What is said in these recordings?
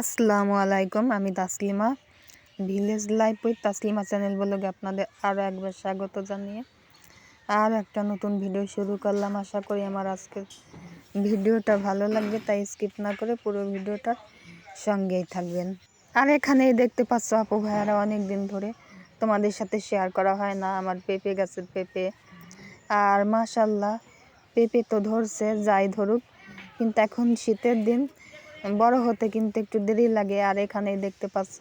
আসসালামু আলাইকুম, আমি Taslima. Village life with Taslima channel ব্লগে আপনাদের আরও একবার স্বাগত জানিয়ে আর একটা নতুন ভিডিও শুরু করলাম। আশা করি আমার আজকের ভিডিওটা ভালো লাগবে, তাই স্কিপ না করে পুরো ভিডিওটার সঙ্গেই থাকবেন। আর এখানেই দেখতে পাচ্ছ আপু ভাইয়ারা অনেক দিন ধরে তোমাদের সাথে শেয়ার করা হয় না, আমার পেঁপে গাছের পেঁপে। আর মাশাল্লাহ, পেঁপে তো ধরছে, যাই ধরুক, কিন্তু এখন শীতের দিন বড় হতে কিন্তু একটু দেরি লাগে। আর এখানেই দেখতে পাচ্ছ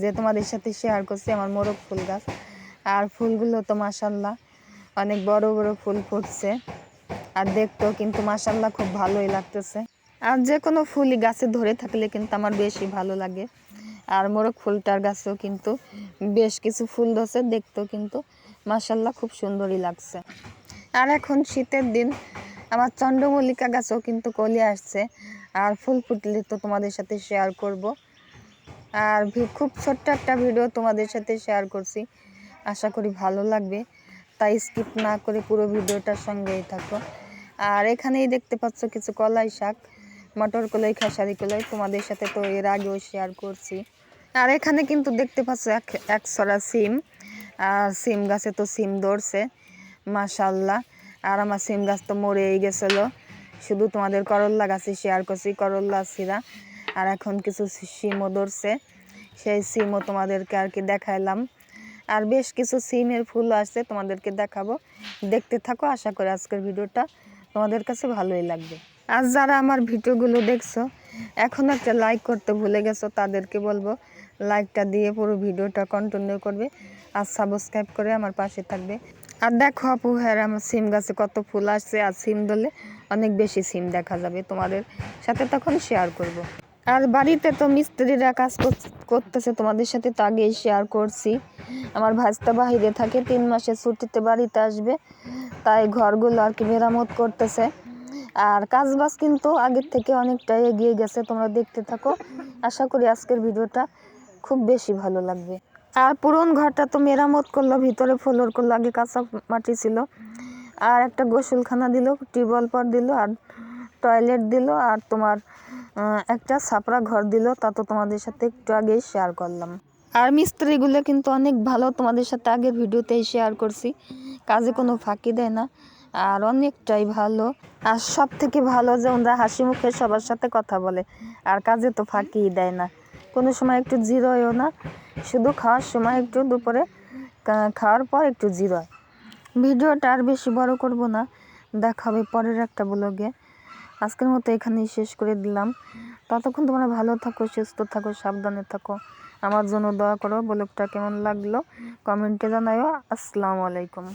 যে তোমাদের সাথে শেয়ার করছি আমার মোরগ ফুল গাছ। আর ফুলগুলো তো মাসাল্লাহ অনেক বড় বড় ফুল ফুটছে। আর দেখতেও কিন্তু মাসাল্লাহ খুব ভালোই লাগতেছে। আর যে কোনো ফুলই গাছে ধরে থাকলে কিন্তু আমার বেশি ভালো লাগে। আর মোরগ ফুলটার গাছেও কিন্তু বেশ কিছু ফুল ধরছে, দেখতেও কিন্তু মাসাল্লাহ খুব সুন্দরই লাগছে। আর এখন শীতের দিন, আমার চন্দ্রমল্লিকা গাছও কিন্তু কলি আসছে। আর ফুল ফুটলে তো তোমাদের সাথে শেয়ার করব। আর খুব ছোট্ট একটা ভিডিও তোমাদের সাথে শেয়ার করছি। আশা করি ভালো লাগবে। তাই স্কিপ না করে পুরো ভিডিওটার সঙ্গেই থাকো। আর এখানেই দেখতে পাচ্ছ কিছু কলাই শাক, মটর কলাই, খেসারি কলাই তোমাদের সাথে তো এর আগেও শেয়ার করছি। আর এখানে কিন্তু দেখতে পাচ্ছ এক এক ছড়া সিম। আর সিম গাছে তো সিম ধরছে মাশাল্লাহ আর আমার সিম গাছ তো মরেই গেছিল। শুধু তোমাদের করল্লা গাছে শেয়ার করছি, করল্লা সিরা। আর এখন কিছু সিমও ধরছে। সেই সিমও তোমাদেরকে আর কি দেখাইলাম। আর বেশ কিছু সিমের ফুল আসছে, তোমাদেরকে দেখাবো। দেখতে থাকো, আশা করি আজকের ভিডিওটা তোমাদের কাছে ভালোই লাগবে। আর যারা আমার ভিডিওগুলো দেখছ, এখন একটা লাইক করতে ভুলে গেছো, তাদেরকে বলব লাইকটা দিয়ে পুরো ভিডিওটা কন্টিনিউ করবে। আর সাবস্ক্রাইব করে আমার পাশে থাকবে। আর দেখো আপু হ্যাঁ আমার সিম গাছে কত ফুল আসছে, আর সিম দলে অনেক বেশি সিম দেখা যাবে। তোমাদের সাথে তখন শেয়ার করব। আর বাড়িতে তো মিস্ত্রিরা কাজ করতেছে, তোমাদের সাথে তো আগেই শেয়ার করছি। আমার ভাজটা বাহিরে থাকে, তিন মাসে ছুটিতে বাড়িতে আসবে। তাই ঘরগুলো আর কি মেরামত করতেছে। আর কাজ বাজ কিন্তু আগের থেকে অনেকটাই এগিয়ে গেছে, তোমরা দেখতে থাকো। আশা করি আজকের ভিডিওটা খুব বেশি ভালো লাগবে। আর পুরন ঘরটা তো মেরামত করল, ভিতরে ফ্লোর করল, আগে কাঁচা মাটি ছিল। আর একটা গোসলখানা দিল, টিউবওয়েল পর দিল, আর টয়লেট দিল, আর তোমার একটা ছাপড়া ঘর দিল। তা তো তোমাদের সাথে একটু আগেই শেয়ার করলাম। আর মিস্ত্রিগুলো কিন্তু অনেক ভালো, তোমাদের সাথে আগের ভিডিওতেই শেয়ার করছি। কাজে কোনো ফাঁকি দেয় না, আর অনেকটাই ভালো। আর সব থেকে ভালো যে ওরা হাসি মুখে সবার সাথে কথা বলে, আর কাজে তো ফাঁকিই দেয় না। কোনো সময় একটু জিরোয়ও না। শুধু খাওয়ার সময় একটু দুপুরে খাওয়ার পর একটু জিরোয়। ভিডিওটা আর বেশি বড় করব না। দেখাবে পরের একটা ব্লগে। আজকের মতো এখানেই শেষ করে দিলাম। ততক্ষণ তোমরা ভালো থাকো, সুস্থ থাকো, সাবধানে থাকো। আমার জন্য দোয়া করো। ব্লগটা কেমন লাগল? কমেন্টে জানাইও আসসালামু আলাইকুম।